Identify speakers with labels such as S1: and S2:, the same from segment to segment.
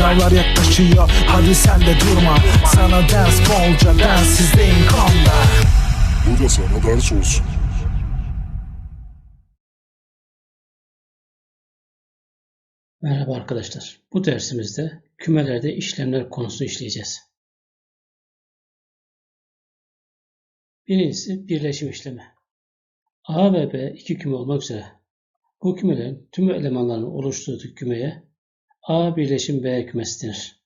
S1: Sınavlar yaklaşıyor hadi sen de durma Sana ders bolca densizliğin konda
S2: Bu da sana ders olsun.
S3: Merhaba arkadaşlar. Bu dersimizde kümelerde işlemler konusunu işleyeceğiz. Birincisi birleşim işlemi. A ve B iki küme olmak üzere bu kümelerin tüm elemanlarını oluşturduğu kümeye A birleşim B kümesi denir.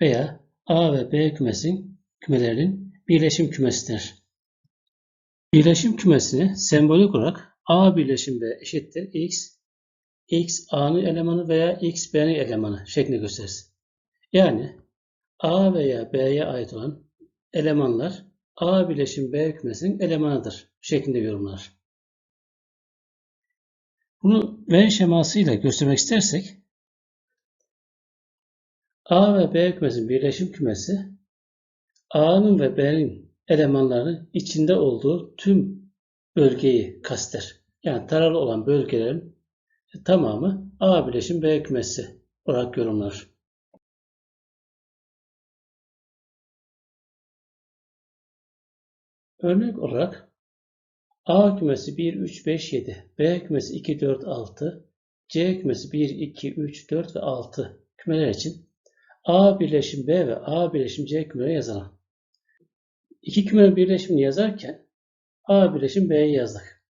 S3: Veya A ve B kümesin kümelerinin birleşim kümesi denir. Birleşim kümesini sembolik olarak A birleşim B eşittir X x a'nın elemanı veya x b'nin elemanı şeklinde gösterir. Yani a veya b'ye ait olan elemanlar a bileşim b kümesinin elemanıdır şeklinde yorumlar. Bunu Venn şemasıyla göstermek istersek a ve b kümesinin birleşim kümesi a'nın ve b'nin elemanlarının içinde olduğu tüm bölgeyi kasteder. Yani taralı olan bölgelerin tamamı A bileşim B kümesi olarak yorumlar. Örnek olarak A kümesi 1, 3, 5, 7, B kümesi 2, 4, 6, C kümesi 1, 2, 3, 4 ve 6 kümeler için A birleşim B ve A birleşim C kümeleri yazalım. İki kümenin birleşimini yazarken A birleşim B'yi yazdık.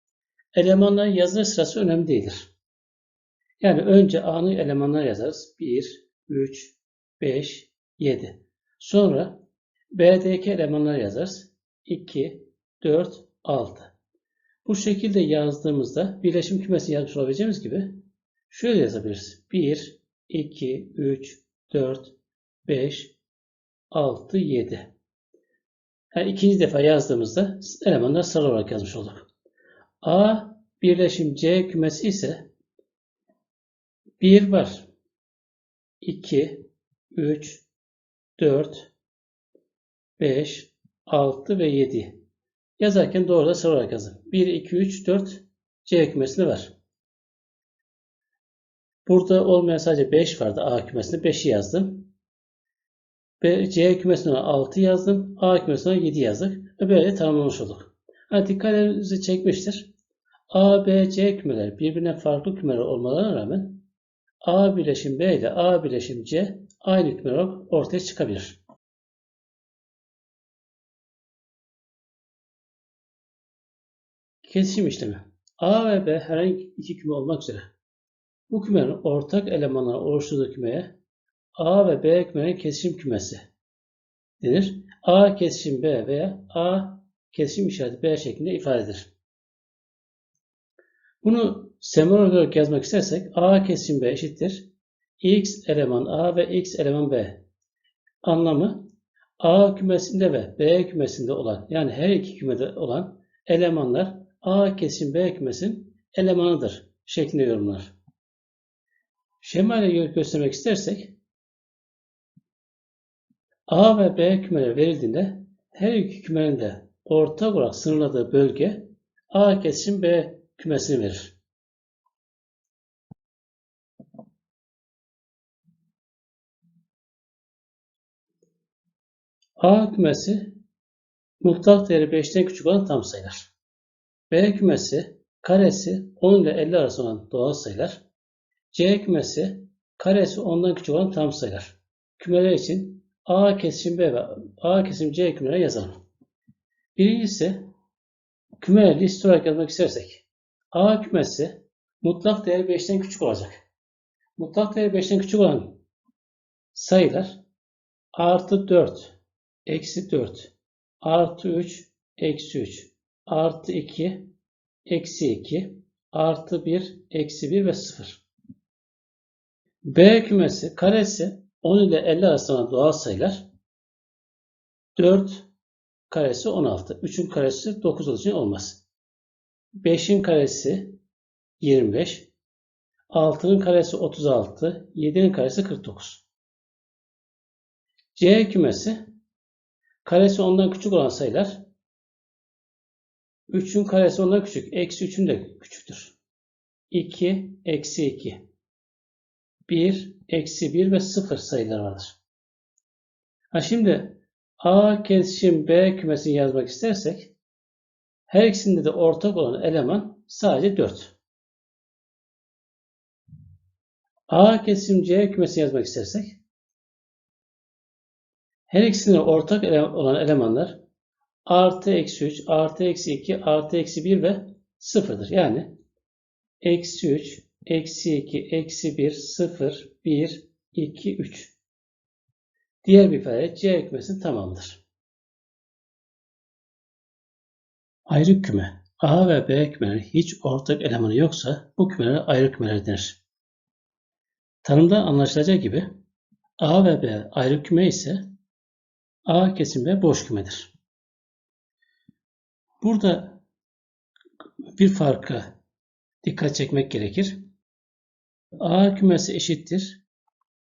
S3: Elemanların yazılır sırası önemli değildir. Yani önce A'nın elemanları yazarız. 1, 3, 5, 7. Sonra B'deki elemanları yazarız. 2, 4, 6. Bu şekilde yazdığımızda birleşim kümesi yazmış olabileceğimiz gibi şöyle yazabiliriz. 1, 2, 3, 4, 5, 6, 7. Yani ikinci defa yazdığımızda elemanları sıra olarak yazmış olduk. A birleşim C kümesi ise 1 var. 2, 3, 4, 5, 6 ve 7. Yazarken doğru da sıra olarak yazın. 1, 2, 3, 4 C kümesinde var. Burada olmayan sadece 5 vardı A kümesinde. 5'i yazdım. B, C kümesine 6 yazdım. A kümesine 7 yazdık. Ve böyle tamamlamış olduk. Ha, dikkatinizi çekmiştir. A, B, C kümeler birbirine farklı kümeler olmalarına rağmen A bileşim B ile A bileşim C aynı küme olarak ortaya çıkabilir. Kesişim işlemi. A ve B herhangi iki küme olmak üzere. Bu kümenin ortak elemanları oluşturduğu kümeye A ve B kümenin kesişim kümesi denir. A kesişim B veya A kesişim işareti B şeklinde ifade edilir. Bunu sembol olarak yazmak istersek A kesişim B eşittir. X eleman A ve X eleman B. Anlamı A kümesinde ve B kümesinde olan yani her iki kümede olan elemanlar A kesim B kümesinin elemanıdır şeklinde yorumlar. Şema ile göstermek istersek A ve B kümeleri verildiğinde her iki kümenin de ortak olarak sınırladığı bölge A kesim B kümesini verir. A kümesi mutlak değeri 5'ten küçük olan tam sayılar. B kümesi karesi 10 ile 50 arası olan doğal sayılar. C kümesi karesi 10'dan küçük olan tam sayılar. Kümeler için A kesim B ve A kesim C kümeleri yazalım. Birincisi kümeleri liste olarak yazmak istersek A kümesi mutlak değeri 5'ten küçük olacak. Mutlak değeri 5'ten küçük olan sayılar artı 4 eksi 4 artı 3 eksi 3 artı 2 eksi 2 artı 1 eksi 1 ve 0. B kümesi karesi 10 ile 50 arasında doğal sayılar 4 karesi 16. 3'ün karesi 9 olduğu için olmaz. 5'in karesi 25. 6'nın karesi 36. 7'nin karesi 49. C kümesi Karesi ondan küçük olan sayılar 3'ün karesi ondan küçük. Eksi 3'ün de küçüktür. 2, eksi 2. 1, eksi 1 ve 0 sayılar vardır. Ha şimdi A kesişim B kümesini yazmak istersek her ikisinde de ortak olan eleman sadece 4. A kesişim C kümesini yazmak istersek her ikisinde ortak ele- olan elemanlar artı eksi 3, artı eksi 2, artı eksi 1 ve 0'dır. Yani eksi 3, eksi 2, eksi 1, 0, 1, 2, 3. Diğer bir ifade C kümesinin tamamıdır. Ayrı küme. A ve B kümeleri hiç ortak elemanı yoksa bu kümelere ayrı kümeler denir. Tanımdan anlaşılacağı gibi A ve B ayrı küme ise A kesim ve boş kümedir. Burada bir farka dikkat çekmek gerekir. A kümesi eşittir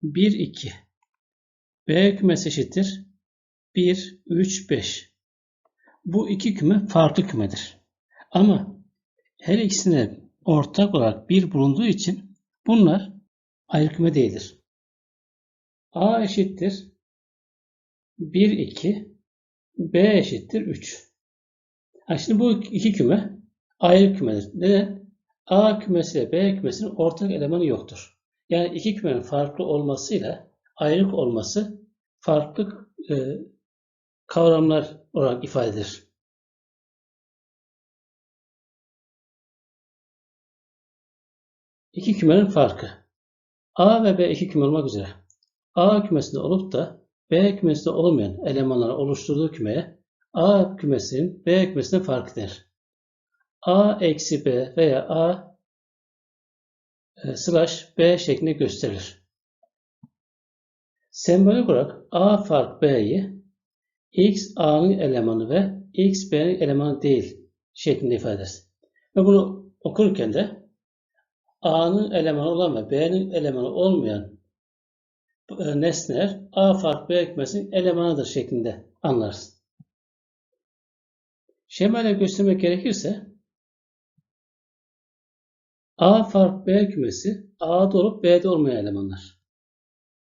S3: 1, 2. B kümesi eşittir 1, 3, 5. Bu iki küme farklı kümedir. Ama her ikisine ortak olarak bir bulunduğu için bunlar ayrı küme değildir. A eşittir 1, 2. B eşittir 3. Ha şimdi bu iki küme ayrı kümedir. Neden? A kümesi ile B kümesinin ortak elemanı yoktur. Yani iki kümenin farklı olmasıyla ayrık olması farklı e, kavramlar olarak ifade edilir. İki kümenin farkı. A ve B iki küme olmak üzere. A kümesinde olup da B kümesinde olmayan elemanları oluşturduğu kümeye A kümesinin B kümesine farkı denir. A eksi B veya A e, slash B şeklinde gösterilir. Sembolik olarak A fark B'yi X A'nın elemanı ve X B'nin elemanı değil şeklinde ifade ederiz. Ve bunu okurken de A'nın elemanı olan ve B'nin elemanı olmayan e, nesneler A fark B kümesinin elemanıdır şeklinde anlarız. Şemayla göstermek gerekirse A fark B kümesi A'da olup B'de olmayan elemanlar.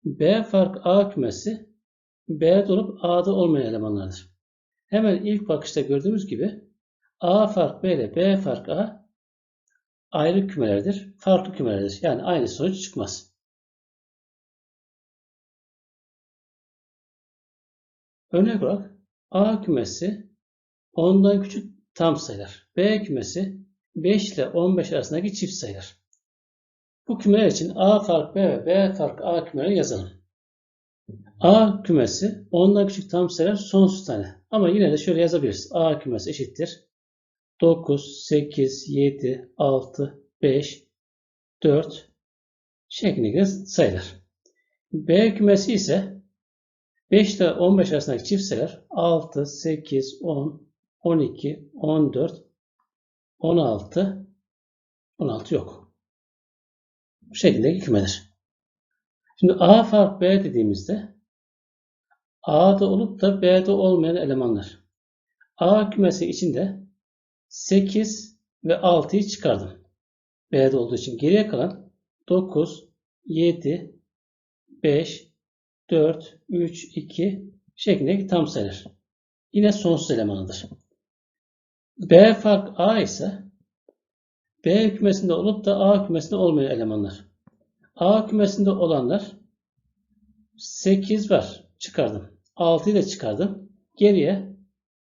S3: B fark A kümesi B'de olup A'da olmayan elemanlardır. Hemen ilk bakışta gördüğümüz gibi A fark B ile B fark A ayrı kümelerdir, farklı kümelerdir. Yani aynı sonuç çıkmaz. Örnek olarak A kümesi 10'dan küçük tam sayılar. B kümesi 5 ile 15 arasındaki çift sayılar. Bu kümeler için A fark B ve B fark A kümeleri yazalım. A kümesi 10'dan küçük tam sayılar sonsuz tane. Ama yine de şöyle yazabiliriz. A kümesi eşittir. 9, 8, 7, 6, 5, 4 şeklinde sayılar. B kümesi ise 5 ile 15 arasındaki çift sayılar 6, 8, 10, 12, 14, 16, 16 yok. Bu şekildeki kümedir. Şimdi A fark B dediğimizde A'da olup da B'de olmayan elemanlar. A kümesi içinde 8 ve 6'yı çıkardım. B'de olduğu için geriye kalan 9, 7, 5, 4, 3, 2 şeklindeki tam sayılar. Yine sonsuz elemanıdır. B fark A ise B kümesinde olup da A kümesinde olmayan elemanlar. A kümesinde olanlar 8 var. Çıkardım. 6'yı da çıkardım. Geriye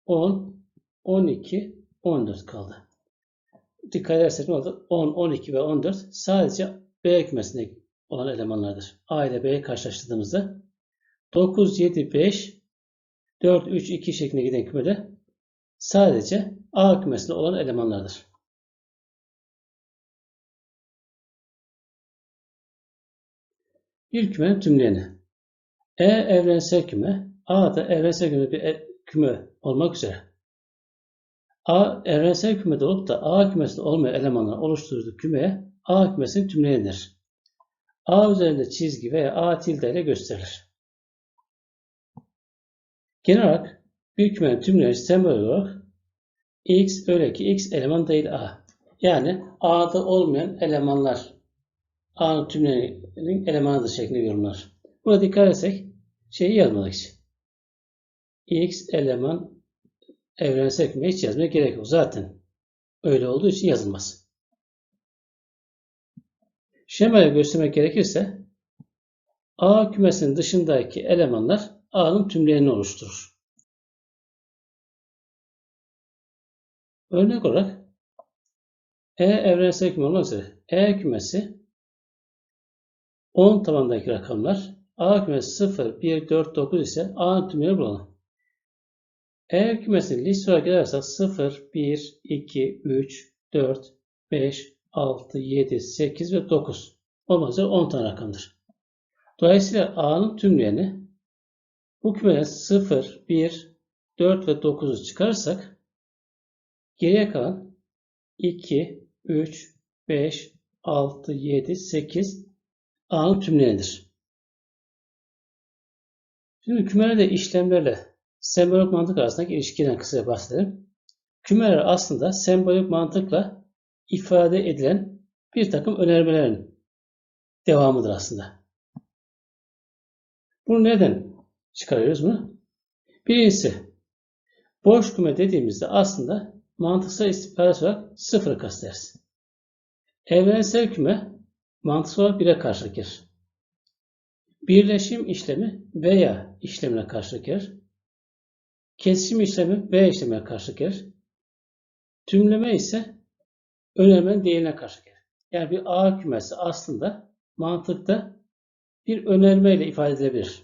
S3: 10, 12, 14 kaldı. Dikkat edersek ne oldu? 10, 12 ve 14 sadece B kümesinde olan elemanlardır. A ile B'yi karşılaştırdığımızda 9, 7, 5, 4, 3, 2 şeklinde giden kümede sadece A kümesinde olan elemanlardır. Bir kümenin tümleyeni. E evrensel küme, A da evrensel küme bir e- küme olmak üzere. A evrensel kümede olup da A kümesinde olmayan elemanlar oluşturduğu kümeye A kümesinin tümleyenidir. A üzerinde çizgi veya A tilde ile gösterilir. Genel olarak bir kümenin tümleyeni sembol olarak X öyle ki X eleman değil A. Yani A'da olmayan elemanlar A'nın tümlerinin elemanıdır şeklinde yorumlar. Buna dikkat etsek şeyi yazmadık hiç. X eleman evrensel küme hiç yazmaya gerek yok. Zaten öyle olduğu için yazılmaz. Şemaya göstermek gerekirse A kümesinin dışındaki elemanlar A'nın tümlerini oluşturur. Örnek olarak E evrensel küme olmak E kümesi 10 tabandaki rakamlar A kümesi 0, 1, 4, 9 ise A'nın tümleri bulalım. E kümesini liste olarak yazarsak 0, 1, 2, 3, 4, 5, 6, 7, 8 ve 9 olmak üzere 10 tane rakamdır. Dolayısıyla A'nın tümlerini bu kümeden 0, 1, 4 ve 9'u çıkarırsak geriye kalan 2, 3, 5, 6, 7, 8 A'nın tümleridir. Şimdi kümelerde işlemlerle sembolik mantık arasındaki ilişkiden kısaca bahsedelim. Kümeler aslında sembolik mantıkla ifade edilen bir takım önermelerin devamıdır aslında. Bunu neden çıkarıyoruz bunu? Birincisi, boş küme dediğimizde aslında mantıksal istifade olarak sıfırı kastederiz. Evrensel küme mantıksal olarak bire karşılık gelir. Birleşim işlemi veya işlemine karşılık gelir. Kesişim işlemi veya işlemine karşılık gelir. Tümleme ise önermenin değerine karşılık gelir. Yani bir A kümesi aslında mantıkta bir önerme ile ifade edilebilir.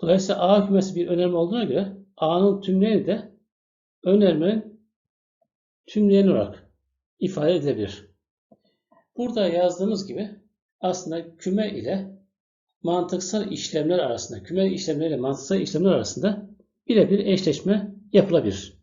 S3: Dolayısıyla A kümesi bir önerme olduğuna göre A'nın tümleri de önermenin tümleyen olarak ifade edilebilir. Burada yazdığımız gibi aslında küme ile mantıksal işlemler arasında, küme işlemleri ile mantıksal işlemler arasında birebir eşleşme yapılabilir.